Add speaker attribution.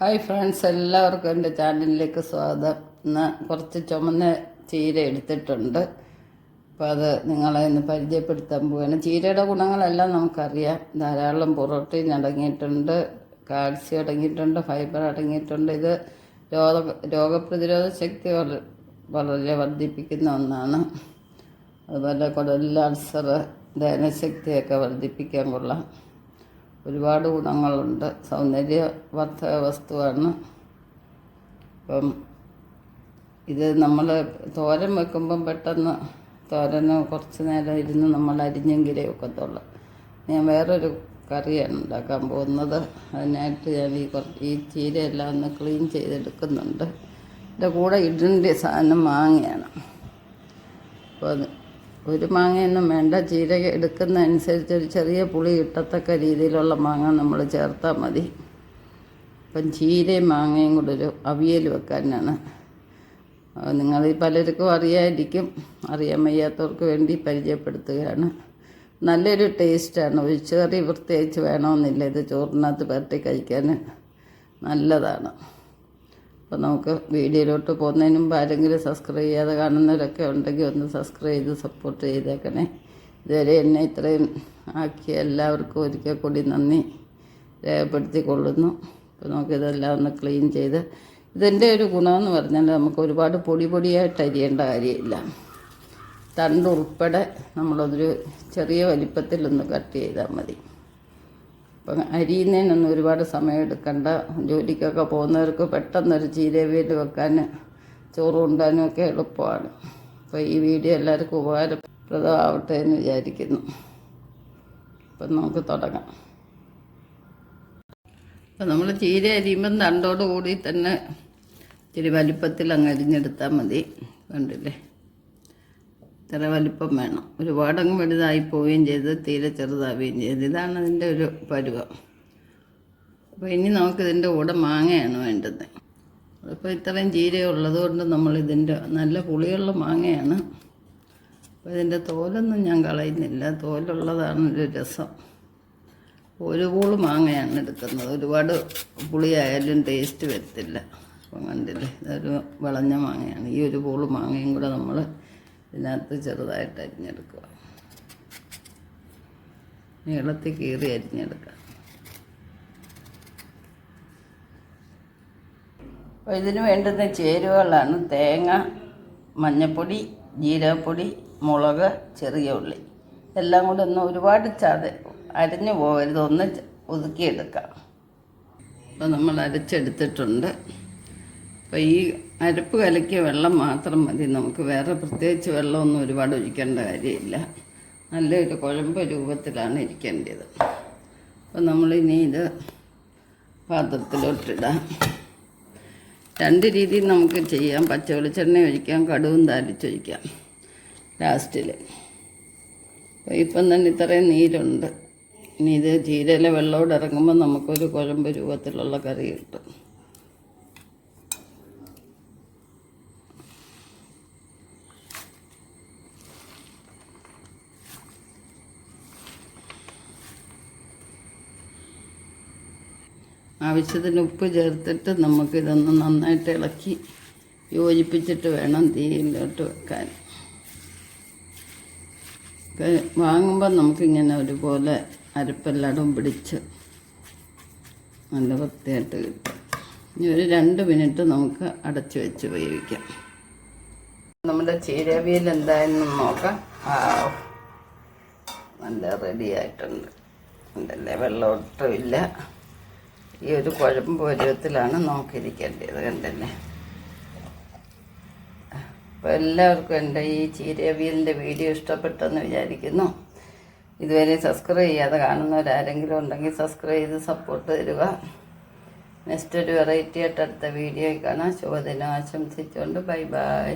Speaker 1: Hi friends എല്ലാവർക്കും എന്റെ ചാനലിലേക്ക് സ്വാഗതം. ഇന്ന് കുറച്ച് ചുമന്ന ചീര എടുത്തിട്ടുണ്ട്. അപ്പോൾ അത് നിങ്ങളെ ഇന്ന് പരിചയപ്പെടുത്താൻ പോവുകയാണ്. ചീരയുടെ ഗുണങ്ങളെല്ലാം നമുക്കറിയാം. ധാരാളം പ്രോട്ടീൻ അടങ്ങിയിട്ടുണ്ട് കാൽസ്യം അടങ്ങിയിട്ടുണ്ട് ഫൈബർ അടങ്ങിയിട്ടുണ്ട്. ഇത് രോഗ രോഗപ്രതിരോധ ശക്തി വളരെ വർദ്ധിപ്പിക്കുന്ന ഒന്നാണ്. അതുപോലെ കുടലിൽ അൾസർ ദഹനശക്തിയൊക്കെ വർദ്ധിപ്പിക്കാൻ കൊള്ളാം. ഒരുപാട് ഗുണങ്ങളുണ്ട്. സൗന്ദര്യവർദ്ധക വസ്തുവാണ്. അപ്പം ഇത് നമ്മൾ തോരൻ വെക്കുമ്പം പെട്ടെന്ന് തോരന് കുറച്ച് നേരം ഇരുന്ന് നമ്മൾ അരിഞ്ഞെങ്കിലേ ഒക്കത്തുള്ളൂ. ഞാൻ വേറൊരു കറിയാണ് ഉണ്ടാക്കാൻ പോകുന്നത്. അതിനായിട്ട് ഞാൻ ഈ കുറച്ച് ഈ ചീരയെല്ലാം ഒന്ന് ക്ലീൻ ചെയ്തെടുക്കുന്നുണ്ട്. എന്റെ കൂടെ ഇടേണ്ട സാധനം മാങ്ങയാണ്. അപ്പോൾ ഒരു മാങ്ങയൊന്നും വേണ്ട. ചീര എടുക്കുന്ന അനുസരിച്ച് ഒരു ചെറിയ പുളി ഇട്ടത്തക്ക രീതിയിലുള്ള മാങ്ങ നമ്മൾ ചേർത്താൽ മതി. അപ്പം ചീരയും മാങ്ങയും കൂടെ ഒരു അവിയൽ വെക്കാനാണ്. നിങ്ങൾ പലർക്കും അറിയാതിരിക്കും. അറിയാൻ വയ്യാത്തവർക്ക് വേണ്ടി പരിചയപ്പെടുത്തുകയാണ്. നല്ലൊരു ടേസ്റ്റാണ്. ഒഴിച്ചു കറി പ്രത്യേകിച്ച് വേണമെന്നില്ല ഇത് ചോറിനകത്ത് പരട്ടി കഴിക്കാൻ. നല്ലതാണ്. അപ്പോൾ നമുക്ക് വീഡിയോയിലോട്ട് പോകുന്നതിന് മുമ്പ് ആരെങ്കിലും സബ്സ്ക്രൈബ് ചെയ്യാതെ കാണുന്നവരൊക്കെ ഉണ്ടെങ്കിൽ ഒന്ന് സബ്സ്ക്രൈബ് ചെയ്ത് സപ്പോർട്ട് ചെയ്തേക്കണേ. ഇതുവരെ എന്നെ ഇത്രയും ആക്കിയ എല്ലാവർക്കും ഒരിക്കൽ കൂടി നന്ദി രേഖപ്പെടുത്തിക്കൊള്ളുന്നു. അപ്പോൾ നമുക്കിതെല്ലാം ഒന്ന് ക്ലീൻ ചെയ്ത് ഇതിന്റെ ഒരു ഗുണമെന്ന് പറഞ്ഞാൽ നമുക്ക് ഒരുപാട് പൊടി പൊടിയായിട്ട് അരിയേണ്ട കാര്യമില്ല. തണ്ടുൾപ്പെടെ നമ്മളതൊരു ചെറിയ വലിപ്പത്തിലൊന്ന് കട്ട് ചെയ്താൽ മതി. അപ്പം അരിയുന്നതിനൊന്നും ഒരുപാട് സമയം എടുക്കണ്ട. ജോലിക്കൊക്കെ പോകുന്നവർക്ക് പെട്ടെന്നൊരു ചീരവിയൽ വെക്കാൻ ചോറ് കൊണ്ടാനും ഒക്കെ എളുപ്പമാണ്. അപ്പോൾ ഈ വീഡിയോ എല്ലാവർക്കും ഉപകാരപ്രദമാവട്ടെ എന്ന് വിചാരിക്കുന്നു. അപ്പം നമുക്ക് തുടങ്ങാം. അപ്പം നമ്മൾ ചീര അരിയുമ്പം തണ്ടോട് കൂടി തന്നെ ഇച്ചിരി വലിപ്പത്തിൽ അങ്ങ് അരിഞ്ഞെടുത്താൽ മതി. കണ്ടില്ലേ? ഇത്ര വലിപ്പം വേണം. ഒരുപാടങ്ങ് വലുതായി പോവുകയും ചെയ്ത് തീരെ ചെറുതാവുകയും ചെയ്ത്. ഇതാണ് അതിന്റെ ഒരു പരുവം. അപ്പോൾ ഇനി നമുക്ക് നമുക്കിതിന്റെ കൂടെ മാങ്ങയാണ് വേണ്ടത്. അപ്പോൾ ഇത്രയും ചീര ഉള്ളത് കൊണ്ട് നമ്മളിതിന്റെ നല്ല പുളിയുള്ള മാങ്ങയാണ്. അപ്പോൾ ഇതിന്റെ തോലൊന്നും ഞാൻ കളയുന്നില്ല. തോലുള്ളതാണ് ഒരു രസം. ഒരു പൂൾ മാങ്ങയാണ് എടുക്കുന്നത്. ഒരുപാട് പുളിയായാലും ടേസ്റ്റ് വരത്തില്ല. അപ്പം കണ്ടില്ലേ? ഇതൊരു വിളഞ്ഞ മാങ്ങയാണ്. ഈ ഒരു പൂൾ മാങ്ങയും കൂടെ നമ്മൾ ഇതിനകത്ത് ചെറുതായിട്ട് അരിഞ്ഞെടുക്കുക. നീളത്തിൽ കീറി അരിഞ്ഞെടുക്കുക അപ്പോൾ ഇതിന് വേണ്ടുന്ന ചേരുവകളാണ് തേങ്ങ മഞ്ഞൾപ്പൊടി ജീരകപ്പൊടി മുളക് ചെറിയ ഉള്ളി. എല്ലാം കൂടെ ഒന്ന് ഒരുപാട് ചത അരിഞ്ഞു പോകരുത്. ഒന്ന് ഒതുക്കിയെടുക്കാം. അപ്പോൾ നമ്മൾ അരച്ചെടുത്തിട്ടുണ്ട്. അപ്പോൾ ഈ അരപ്പ് കലക്കിയ വെള്ളം മാത്രം മതി. നമുക്ക് വേറെ പ്രത്യേകിച്ച് വെള്ളമൊന്നും ഒരുപാട് ഒഴിക്കേണ്ട കാര്യമില്ല. നല്ലൊരു കുഴമ്പ് രൂപത്തിലാണ് ഇരിക്കേണ്ടത്. അപ്പോൾ നമ്മളിനി ഇത് പാത്രത്തിലോട്ടിടാം. രണ്ട് രീതിയിൽ നമുക്ക് ചെയ്യാം. പച്ച വെളിച്ചെണ്ണ ഒഴിക്കാം കടുവും താലിച്ചൊഴിക്കാം ലാസ്റ്റിൽ അപ്പോൾ ഇപ്പം തന്നെ ഇത്രയും നീരുണ്ട്. ഇനി ഇത് ചീരയിലെ വെള്ളമോട് ഇറങ്ങുമ്പോൾ നമുക്കൊരു കുഴമ്പ് രൂപത്തിലുള്ള കറി കിട്ടും. ആവശ്യത്തിന് ഉപ്പ് ചേർത്തിട്ട് നമുക്കിതൊന്ന് നന്നായിട്ട് ഇളക്കി യോജിപ്പിച്ചിട്ട് വേണം തീയിലോട്ട് വെക്കാൻ. വാങ്ങുമ്പോൾ നമുക്കിങ്ങനെ ഒരുപോലെ അരപ്പെല്ലാടും പിടിച്ച് നല്ല വൃത്തിയായിട്ട് കിട്ടും. ഇനി ഒരു രണ്ട് മിനിറ്റ് നമുക്ക് അടച്ചു വെച്ച് വേവിക്കാം. നമ്മുടെ ചീരവിയിൽ എന്തായെന്ന് നോക്കാം. നല്ല റെഡി ആയിട്ടുണ്ട് ഉണ്ടല്ലേ? വെള്ളമൊട്ടുമില്ല. ഈ ഒരു കുഴമ്പ് പരുവത്തിലാണ് നോക്കിയിരിക്കേണ്ടത് കണ്ടല്ലേ? അപ്പോൾ എല്ലാവർക്കും എന്റെ ഈ ചീരവിയലിന്റെ വീഡിയോ ഇഷ്ടപ്പെട്ടെന്ന് വിചാരിക്കുന്നു. ഇതുവരെ സബ്സ്ക്രൈബ് ചെയ്യാതെ കാണുന്നവരാരെങ്കിലും ഉണ്ടെങ്കിൽ സബ്സ്ക്രൈബ് ചെയ്ത് സപ്പോർട്ട് തരിക. നെക്സ്റ്റ് ഒരു വെറൈറ്റി ആയിട്ട് അടുത്ത വീഡിയോ കാണാം. ശുഭദിനം ആശംസിച്ചുകൊണ്ട് ബൈ ബൈ.